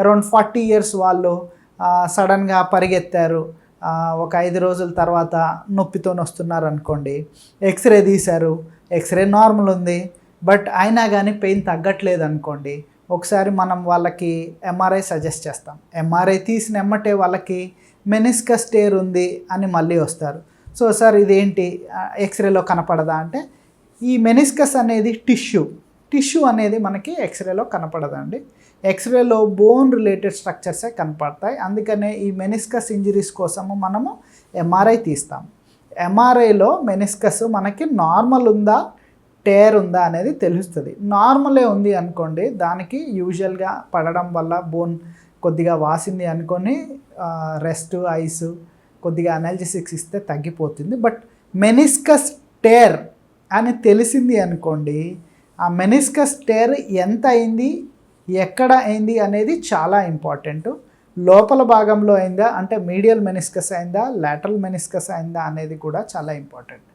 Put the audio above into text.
Around forty years వాళ్ళు సడన్గా పరిగెత్తారు. ఒక ఐదు రోజుల తర్వాత నొప్పితో వస్తున్నారు అనుకోండి ఎక్స్రే తీశారు. ఎక్స్రే నార్మల్ ఉంది. బట్ అయినా కానీ పెయిన్ తగ్గట్లేదు అనుకోండి ఒకసారి మనం వాళ్ళకి ఎంఆర్ఐ సజెస్ట్ చేస్తాం. ఎంఆర్ఐ తీసిన ఎమ్మటే వాళ్ళకి మెనిస్కస్ టేర్ ఉంది అని మళ్ళీ వస్తారు. సో సార్ ఇదేంటి? ఎక్స్రేలో కనపడదా అంటే ఈ మెనిస్కస్ అనేది టిష్యూ టిష్యూ అనేది మనకి ఎక్స్రేలో కనపడదండి. ఎక్స్రేలో బోన్ రిలేటెడ్ స్ట్రక్చర్సే కనపడతాయి. అందుకనే ఈ మెనిస్కస్ ఇంజరీస్ కోసము మనము ఎంఆర్ఐ తీస్తాం ఎంఆర్ఐలో మెనిస్కస్ మనకి నార్మల్ ఉందా టేర్ ఉందా అనేది తెలుస్తుంది. నార్మలే ఉంది అనుకోండి దానికి యూజువల్గా పడడం వల్ల బోన్ కొద్దిగా వాసింది అనుకొని రెస్ట్ ఐస్ కొద్దిగా అనాలిసిక్స్ ఇస్తే తగ్గిపోతుంది. బట్ మెనిస్కస్ టేర్ అని తెలిసింది అనుకోండి ఆ మెనిస్కస్ టేర్ ఎంత అయింది? ఎక్కడ అయింది అనేది చాలా ఇంపార్టెంట్. లోపల భాగంలో అయిందా? అంటే మీడియల్ మెనిస్కస్ అయిందా? లాటరల్ మెనిస్కస్ అయిందా అనేది కూడా చాలా ఇంపార్టెంట్.